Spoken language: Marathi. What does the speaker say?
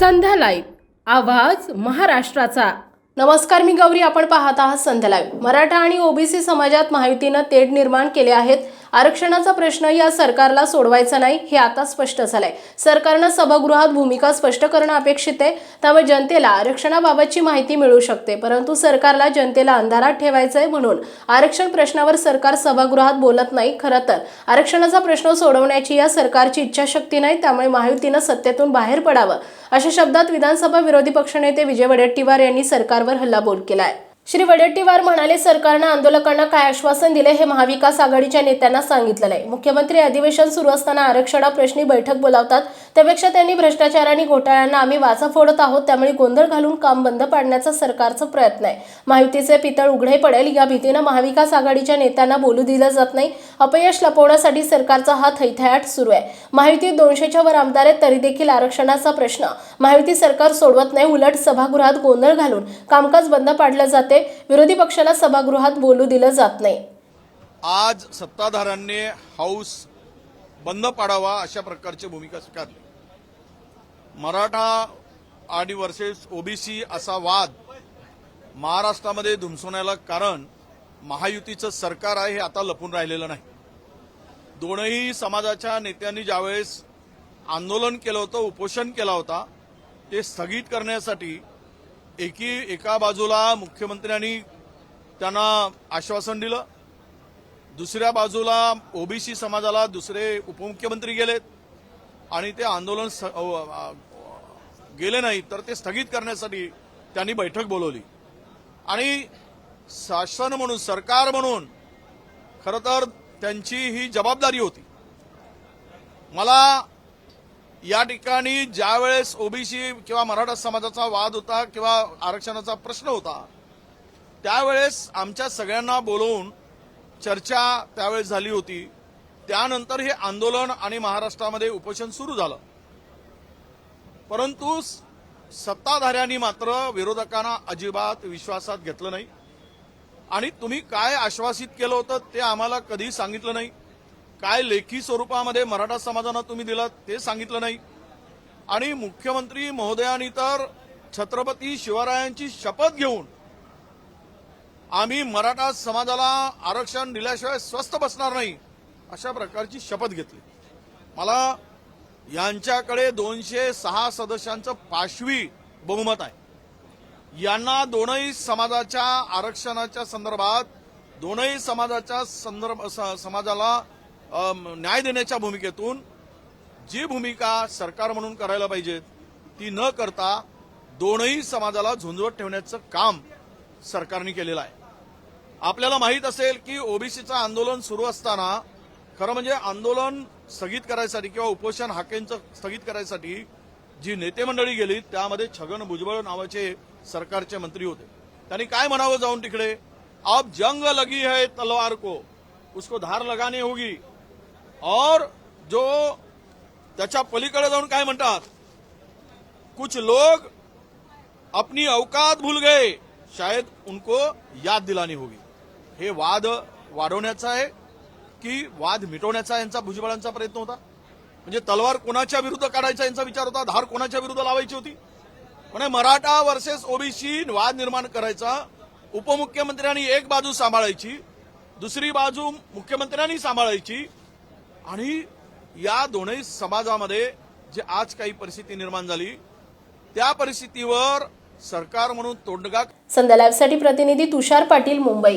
संध्या लाईव्ह आवाज महाराष्ट्राचा. नमस्कार मी गौरी. आपण पाहत आहात संध्या लाईव्ह मराठा आणि ओबीसी समाजात महायुतीनं तेढ निर्माण केले आहेत. आरक्षणाचा प्रश्न या सरकारला सोडवायचा नाही हे आता स्पष्ट झालंय. सरकारनं सभागृहात भूमिका स्पष्ट करणं अपेक्षित आहे त्यामुळे जनतेला आरक्षणाबाबतची माहिती मिळू शकते परंतु सरकारला जनतेला अंधारात ठेवायचंय म्हणून आरक्षण प्रश्नावर सरकार सभागृहात बोलत नाही खरं तर. आरक्षणाचा प्रश्न सोडवण्याची या सरकारची इच्छाशक्ती नाही त्यामुळे महायुतीनं सत्तेतून बाहेर पडावं अशा शब्दात विधानसभा विरोधी पक्षनेते विजय वडेट्टीवार यांनी सरकारवर हल्लाबोल केलाय. श्री वडेट्टीवार म्हणाले सरकारनं आंदोलकांना काय आश्वासन दिले हे महाविकास आघाडीच्या नेत्यांना सांगितलेलं आहे. मुख्यमंत्री अधिवेशन सुरू असताना आरक्षणाप्रश्नी बैठक बोलावतात. त्यापेक्षा त्यांनी भ्रष्टाचार आणि घोटाळ्यांना आम्ही वाचा फोडत आहोत त्यामुळे गोंधळ घालून काम बंद पाडण्याचा सरकारचा प्रयत्न आहे. महायुतीचे पितळ उघडे पडेल या भीतीनं महाविकास आघाडीच्या नेत्यांना बोलू दिलं जात नाही. अपयश लपवण्यासाठी सरकारचा हा थैथयाट सुरू आहे. महायुती दोनशेच्या वर आमदार आहेत तरी देखील आरक्षणाचा प्रश्न. महायुती सरकार सोडवत नाही उलट सभागृहात गोंधळ घालून कामकाज बंद पाडलं जाते. विरोधी पक्षाला सभागृहात बोलू दिलं जात नाही. आज सत्ताधाऱ्यांनी हाऊस बंद पाडावा अशा प्रकारची भूमिका स्वीकारली. मराठा आणि वर्सेस ओबीसी असा वाद महाराष्ट्रामध्ये धुमसवण्याला कारण महायुतीचं सरकार आहे हे आता लपून राहिलेलं नाही. दोनही समाजाच्या नेत्यांनी ज्यावेळेस आंदोलन केलं होतं उपोषण केला होता ते स्थगित करण्यासाठी एकी एका बाजूला मुख्यमंत्र्यांनी त्यांना आश्वासन दिलं दुसऱ्या बाजूला ओबीसी समाजाला दुसरे उपमुख्यमंत्री गेलेत. आणि ते आंदोलन स- गेले नाही तर ते स्थगित करण्यासाठी त्यांनी बैठक बोलवली. आणि शासन म्हणून सरकार म्हणून खरं तर त्यांची ही जबाबदारी होती. मला या ठिकाणी ज्यावेळेस ओबीसी किंवा मराठा समाजाचा वाद होता किंवा आरक्षणाचा प्रश्न होता त्यावेळेस आमच्या सगळ्यांना बोलवून चर्चा त्यावेळेस झाली होती. त्यानंतर हे आंदोलन आणि महाराष्ट्रामध्ये उपोषण सुरू झालं. परंतु सत्ताधाऱ्यांनी मात्र विरोधकांना अजिबात विश्वासात घेतलं नाही. आणि तुम्ही काय आश्वासित केलं होतं ते आम्हाला कधी सांगितलं नाही. काय लेखी स्वरूपामध्ये मराठा समाजानं तुम्ही दिलं ते सांगितलं नाही. आणि मुख्यमंत्री महोदयांनी तर छत्रपती शिवरायांची शपथ घेऊन आम्ही मराठा समाजाला आरक्षण दिल्याशिवाय स्वस्थ बसणार नाही. अशा प्रकारची शपथ घेतली. मला यांच्याकडे दोनशे सहा सदस्यांचं पाशवी बहुमत आहे. यांना दोनही समाजाच्या आरक्षणाच्या संदर्भात दोनही समाजाच्या संदर्भ स- समाजाला न्याय देण्याच्या भूमिकेतून जी भूमिका सरकार म्हणून करायला पाहिजे ती न करता दोनही समाजाला झुंजवत ठेवण्याचं काम सरकारने केलेलं आहे. आपल्याला माहीत असेल की ओबीसीचं आंदोलन सुरू असताना खरं म्हणजे आंदोलन स्थगित करायसाठी किंवा उपोषण हाकेंचं स्थगित करायसाठी जी नेते मंडळी गेली त्यामध्ये छगन भुजबळ नावाचे सरकारचे मंत्री होते. त्यांनी काय म्हणावं जाऊन तिकडे? अब जंग लगी है तलवार को उसको धार लगाने होगी. और जो त्याच्या पलीकडे जाऊन काय म्हणतात? कुछ लोग अपनी अवकात भूल गए शायद उनको याद दिलानी होगी. हे वाद वाढवण्याचा आहे. की वाद मिटवण्याचा यांचा भुजबळांचा प्रयत्न होता. म्हणजे तलवार कोणाच्या विरुद्ध काढायचा यांचा विचार होता धार कोणाच्या विरुद्ध लावायची होती? म्हणजे मराठा वर्सेस ओबीसी वाद निर्माण करायचा उपमुख्यमंत्र्यांनी एक बाजू सांभाळायची दुसरी बाजू मुख्यमंत्र्यांनी सांभाळायची आणि या दोनही समाजामध्ये जे आज काही परिस्थिती निर्माण झाली त्या परिस्थितीवर सरकार म्हणून तोंडगा संध्या लाईव्हसाठी प्रतिनिधी तुषार पाटील मुंबई.